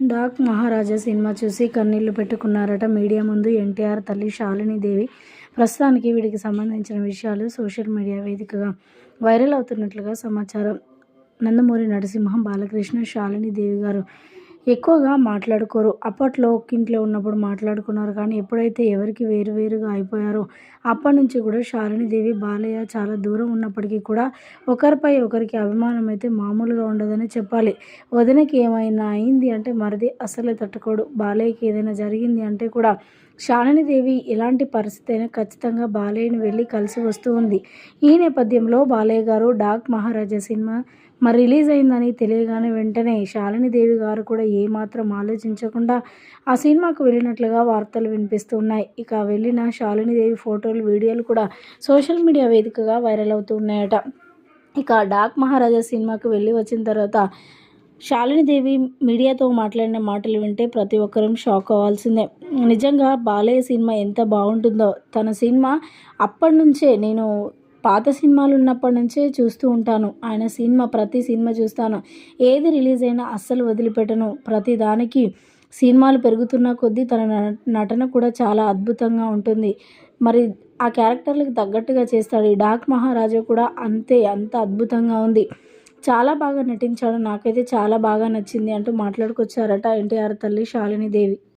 Dock Maharaaj cinema చూసి కన్నీళ్ళు పెట్టుకున్నారట. Media ముందు ఎన్టీఆర్ తల్లి శాలినీదేవి. ప్రస్తుతానికి వీడికి సంబంధించిన విషయాలు సోషల్ మీడియా వేదికగా వైరల్ అవుతున్నట్లుగా సమాచారం. నందమూరి నరసింహం బాలకృష్ణ శాలినీదేవి గారు ఎక్కువగా మాట్లాడుకోరు. అప్పట్లో ఒక్కింట్లో ఉన్నప్పుడు మాట్లాడుకున్నారు కానీ ఎప్పుడైతే ఎవరికి వేరు వేరుగా అయిపోయారో అప్పటి నుంచి కూడా శాలినీదేవి బాలయ్య చాలా దూరం ఉన్నప్పటికీ కూడా ఒకరిపై ఒకరికి అభిమానం అయితే మామూలుగా ఉండదని చెప్పాలి. వదినకి ఏమైనా అయింది అంటే మరిది అసలే తట్టుకోడు. బాలయ్యకి ఏదైనా జరిగింది అంటే కూడా శాలినీదేవి ఎలాంటి పరిస్థితి అయినా ఖచ్చితంగా బాలయ్యని వెళ్ళి కలిసి వస్తూ ఉంది. ఈ నేపథ్యంలో బాలయ్య గారు డాక్ మహారాజా సినిమా మరి రిలీజ్ అయిందని తెలియగానే వెంటనే శాలినీదేవి గారు కూడా ఏమాత్రం ఆలోచించకుండా ఆ సినిమాకు వెళ్ళినట్లుగా వార్తలు వినిపిస్తున్నాయి. ఇక వెళ్ళిన శాలినీదేవి ఫోటోలు వీడియోలు కూడా సోషల్ మీడియా వేదికగా వైరల్ అవుతూ ఉన్నాయట ఇక డాక్ మహారాజా సినిమాకు వెళ్ళి వచ్చిన తర్వాత శాలినీదేవి మీడియాతో మాట్లాడిన మాటలు వింటే ప్రతి ఒక్కరూ షాక్ అవ్వాల్సిందే. నిజంగా బాలయ్య సినిమా ఎంత బాగుంటుందో. తన సినిమా అప్పటి నుంచే నేను పాత సినిమాలు ఉన్నప్పటి నుంచే చూస్తూ ఉంటాను. ఆయన సినిమా ప్రతి సినిమా చూస్తాను. ఏది రిలీజ్ అయినా అస్సలు వదిలిపెట్టను. ప్రతి దానికి సినిమాలు పెరుగుతున్న కొద్దీ తన న- నటన కూడా చాలా అద్భుతంగా ఉంటుంది. మరి ఆ క్యారెక్టర్లకు తగ్గట్టుగా చేస్తాడు ఈ డాక్ మహారాజా కూడా అంతే అంత అద్భుతంగా ఉంది. చాలా బాగా నటించాడు. నాకైతే చాలా బాగా నచ్చింది అంటూ మాట్లాడుకొచ్చారట ఎన్టీఆర్ తల్లి శాలిని దేవి.